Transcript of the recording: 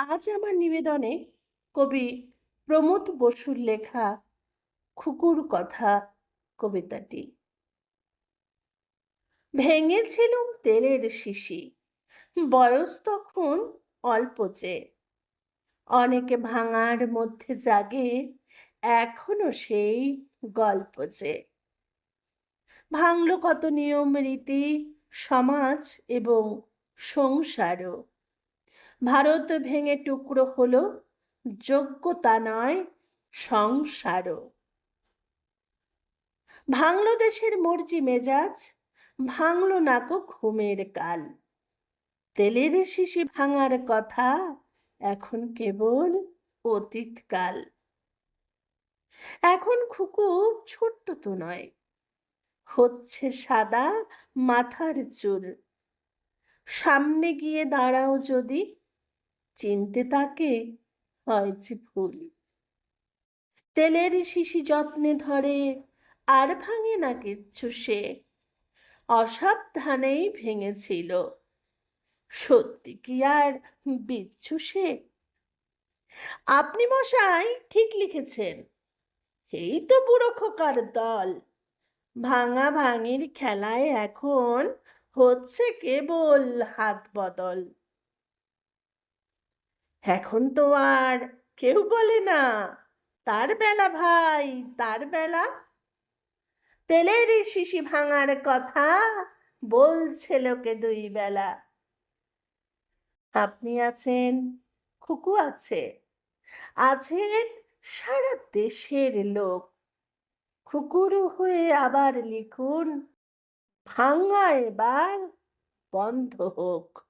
আজ আমার নিবেদনে কবি প্রমোদ বসুর লেখা খুকুর কথা কবিতাটি। ভেঙেছিলুম তেলের শিশি, বয়স তখন অল্প যে। অনেকে ভাঙার মধ্যে জাগে এখনও সেই গল্প যে। ভাঙল কত নিয়ম রীতি, সমাজ এবং সংসারও। ভারত ভেঙে টুকরো হলো, যোগ্যতা নয়, সংসারও। ভাঙল দেশের মর্জি মেজাজ, ভাঙল নাকো ঘুমের কাল। তেলের শিশি ভাঙার কথা এখন কেবল অতীতকাল এখন খুকু ছোট্ট তো নয়, হচ্ছে সাদা মাথার চুল। সামনে গিয়ে দাঁড়াও যদি চিনতে তাকে হয় যে ভুল। তেলের শিশি যত্নে ধরে, আর ভাঙে না কিচ্ছু সে। অসাবধানেই ভেঙেছিল। সত্যি কি আর বিচ্ছু সে? আপনি মশাই, ঠিক লিখেছেন। এই তো বুড়ো খোকার দল। ভাঙা ভাঙির খেলায় এখন হচ্ছে কেবল হাত বদল। এখন তো আর কেউ বলে না। তার বেলা ভাই, তার বেলা। তেলের শিশি ভাঙার কথা বলছে লোকে দুই বেলা। আপনি আছেন, খুকু আছে। আছেন সারা দেশের লোক। খুকুরু হয়ে আবার লিখুন, ভাঙা এবার বন্ধ হোক।